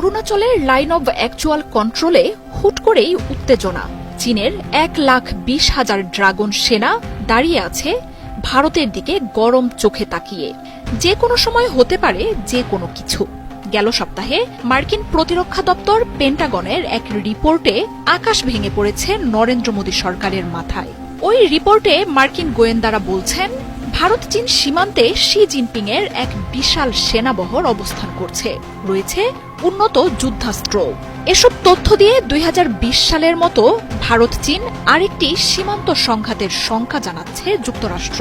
অরুণাচলের line of actual কন্ট্রোলে হুট করেই উত্তেজনা। চীনের এক লাখ বিশ হাজার ড্রাগন সেনা দাঁড়িয়ে আছে ভারতের দিকে গরম চোখে তাকিয়ে। যে কোনো সময় হতে পারে যে কোনো কিছু। গেল সপ্তাহে মার্কিন প্রতিরক্ষা দপ্তর পেন্টাগনের এক রিপোর্টে আকাশ ভেঙে পড়েছে নরেন্দ্র মোদী সরকারের মাথায়। ওই রিপোর্টে মার্কিন গোয়েন্দারা বলছেন, ভারত চীন সীমান্তে শি জিনপিং এর এক বিশাল সেনাবহর অবস্থান করছে। রয়েছে উন্নত যুদ্ধাস্ত্র। এসব তথ্য দিয়ে দুই হাজার বিশ সালের মতো ভারত চীন আরেকটি সীমান্ত সংঘাতের সংখ্যা জানাচ্ছে যুক্তরাষ্ট্র।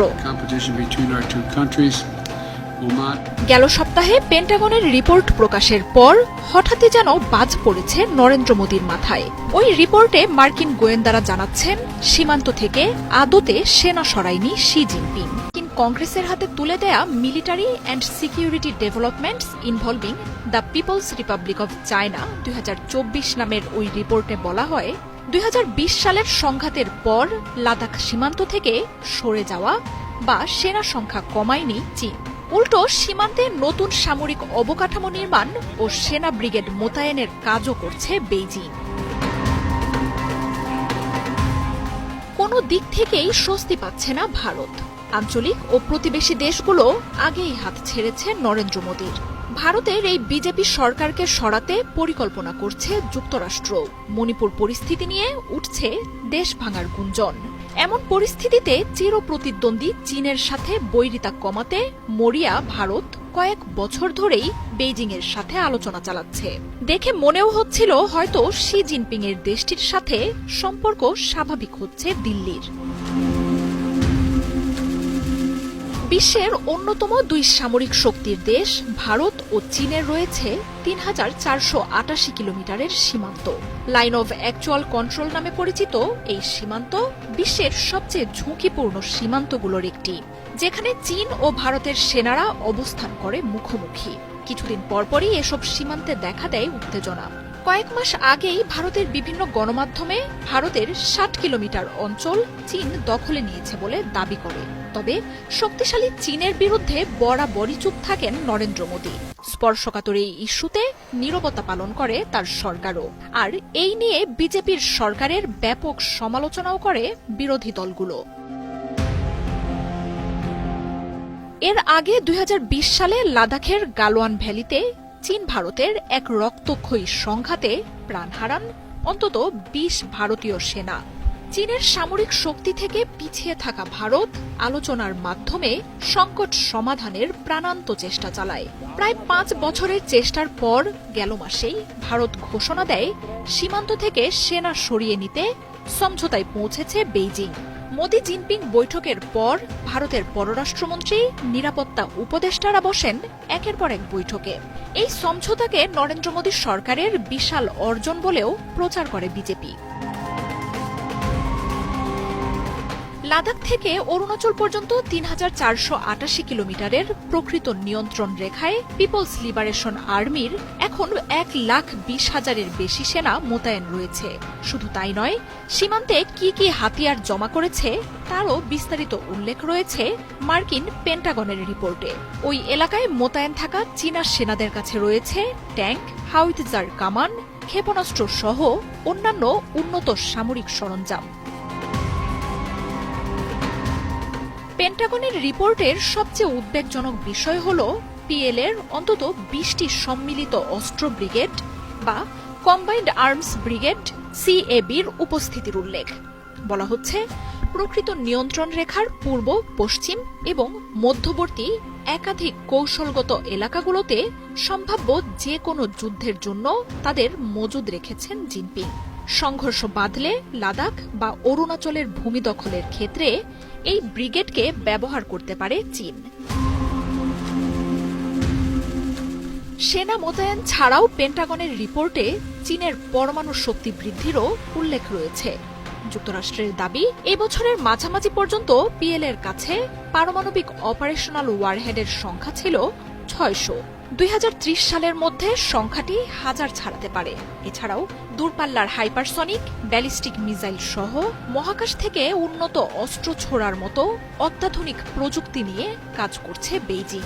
গেল সপ্তাহে পেন্টাগনের রিপোর্ট প্রকাশের পর হঠাৎই যেন বাজ পড়েছে নরেন্দ্র মোদীর মাথায়। ওই রিপোর্টে মার্কিন গোয়েন্দারা জানাচ্ছেন সীমান্ত থেকে আদতে সেনা সরায়নি শি জিনপিং। কংগ্রেসের হাতে তুলে দেয়া military and security developments involving the people's republic of China দুই হাজার চব্বিশ নামের ওই রিপোর্টে বলা হয়, দুই হাজার বিশ সালের সংঘাতের পর লাদাখ সীমান্ত থেকে সরে যাওয়া বা সেনা সংখ্যা কমায়নি চীন। উল্টো, সীমান্তে নতুন সামরিক অবকাঠামো নির্মাণ ও সেনা ব্রিগেড মোতায়েনের কাজও করছে বেইজিং। কোনো দিক থেকেই স্বস্তি পাচ্ছে না ভারত। আঞ্চলিক ও প্রতিবেশী দেশগুলো আগেই হাত ছেড়েছে নরেন্দ্র মোদীর। ভারতের এই বিজেপি সরকারকে সরাতে পরিকল্পনা করছে যুক্তরাষ্ট্র। মণিপুর পরিস্থিতি নিয়ে উঠছে দেশ ভাঙার গুঞ্জন। এমন পরিস্থিতিতে চিরপ্রতিদ্বন্দ্বী চীনের সাথে বৈরিতা কমাতে মরিয়া ভারত কয়েক বছর ধরেই বেইজিং এর সাথে আলোচনা চালাচ্ছে। দেখে মনেও হচ্ছিল হয়তো শি জিনপিং এর দেশটির সাথে সম্পর্ক স্বাভাবিক হচ্ছে দিল্লির। বিশ্বের অন্যতম দুই সামরিক শক্তির দেশ ভারত ও চীনের রয়েছে তিন হাজার চারশো আটাশি কিলোমিটারের সীমান্ত। লাইন অব অ্যাকচুয়াল কন্ট্রোল নামে পরিচিত এই সীমান্ত বিশ্বের সবচেয়ে ঝুঁকিপূর্ণ সীমান্তগুলোর একটি, যেখানে চীন ও ভারতের সেনারা অবস্থান করে মুখোমুখি। কিছুদিন পরপরই এসব সীমান্তে দেখা দেয় উত্তেজনা। কয়েক মাস আগেই ভারতের বিভিন্ন গণমাধ্যমে ভারতের ষাট কিলোমিটার অঞ্চল চীন দখলে নিয়েছে বলে দাবি করে। তবে শক্তিশালী চীনের বিরুদ্ধে বরাবরই চুপ থাকেন নরেন্দ্র মোদী। স্পর্শকাতর এই ইস্যুতে নীরবতা পালন করে তার সরকারও। আর এই নিয়ে বিজেপির সরকারের ব্যাপক সমালোচনাও করে বিরোধী দলগুলো। এর আগে দুই হাজার বিশ সালে লাদাখের গালোয়ান ভ্যালিতে চীন ভারতের এক রক্তক্ষয়ী সংঘাতে প্রাণ হারান অন্তত বিশ ভারতীয় সেনা। চীনের সামরিক শক্তি থেকে পিছিয়ে থাকা ভারত আলোচনার মাধ্যমে সংকট সমাধানের প্রাণান্ত চেষ্টা চালায়। প্রায় পাঁচ বছরের চেষ্টার পর গেল মাসেই ভারত ঘোষণা দেয়, সীমান্ত থেকে সেনা সরিয়ে নিতে সমঝোতায় পৌঁছেছে বেইজিং। মোদি জিনপিং বৈঠকের পর ভারতের পররাষ্ট্রমন্ত্রী, নিরাপত্তা উপদেষ্টারা বসেন একের পর এক বৈঠকে। এই সমঝোতাকে নরেন্দ্র মোদী সরকারের বিশাল অর্জন বলেও প্রচার করে বিজেপি। লাদাখ থেকে অরুণাচল পর্যন্ত তিন হাজার চারশো আটাশি কিলোমিটারের প্রকৃত নিয়ন্ত্রণ রেখায় পিপলস লিবারেশন আর্মির এখন এক লাখ বিশ হাজারের বেশি সেনা মোতায়েন রয়েছে। শুধু তাই নয়, সীমান্তে কি কি হাতিয়ার জমা করেছে তারও বিস্তারিত উল্লেখ রয়েছে মার্কিন পেন্টাগনের রিপোর্টে। ওই এলাকায় মোতায়েন থাকা চীনা সেনাদের কাছে রয়েছে ট্যাঙ্ক, হাউইটজার কামান ক্ষেপণাস্ত্র সহ অন্যান্য উন্নত সামরিক সরঞ্জাম। পেন্টাগনের রিপোর্টের সবচেয়ে উদ্বেগজনক বিষয় হল পিএলের অন্তত বিশটি সম্মিলিত অস্ত্র ব্রিগেড বা কম্বাইন্ড আর্মস ব্রিগেড সিএবির উপস্থিতির উল্লেখ। বলা হচ্ছে, প্রকৃত নিয়ন্ত্রণ রেখার পূর্ব, পশ্চিম এবং মধ্যবর্তী একাধিক কৌশলগত এলাকাগুলোতে সম্ভাব্য যে কোনো যুদ্ধের জন্য তাদের মজুদ রেখেছেন জিনপিং। সংঘর্ষ বাঁধলে লাদাখ বা অরুণাচলের ভূমি দখলের ক্ষেত্রে এই ব্রিগেডকে ব্যবহার করতে পারে চীন। সেনা মোতায়েন ছাড়াও পেন্টাগনের রিপোর্টে চীনের পরমাণু শক্তি বৃদ্ধিরও উল্লেখ রয়েছে। যুক্তরাষ্ট্রের দাবি এবছরের মাঝামাঝি পর্যন্ত পিএল এর কাছে পারমাণবিক অপারেশনাল ওয়ারহেডের সংখ্যা ছিল ছয়শো। দুই সালের মধ্যে সংখ্যাটি হাজার ছাড়াতে পারে। এছাড়াও দূরপাল্লার হাইপারসনিক, ব্যালিস্টিক মিসাইল সহ মহাকাশ থেকে উন্নত অস্ত্র ছোড়ার মতো অত্যাধুনিক প্রযুক্তি নিয়ে কাজ করছে বেইজিং।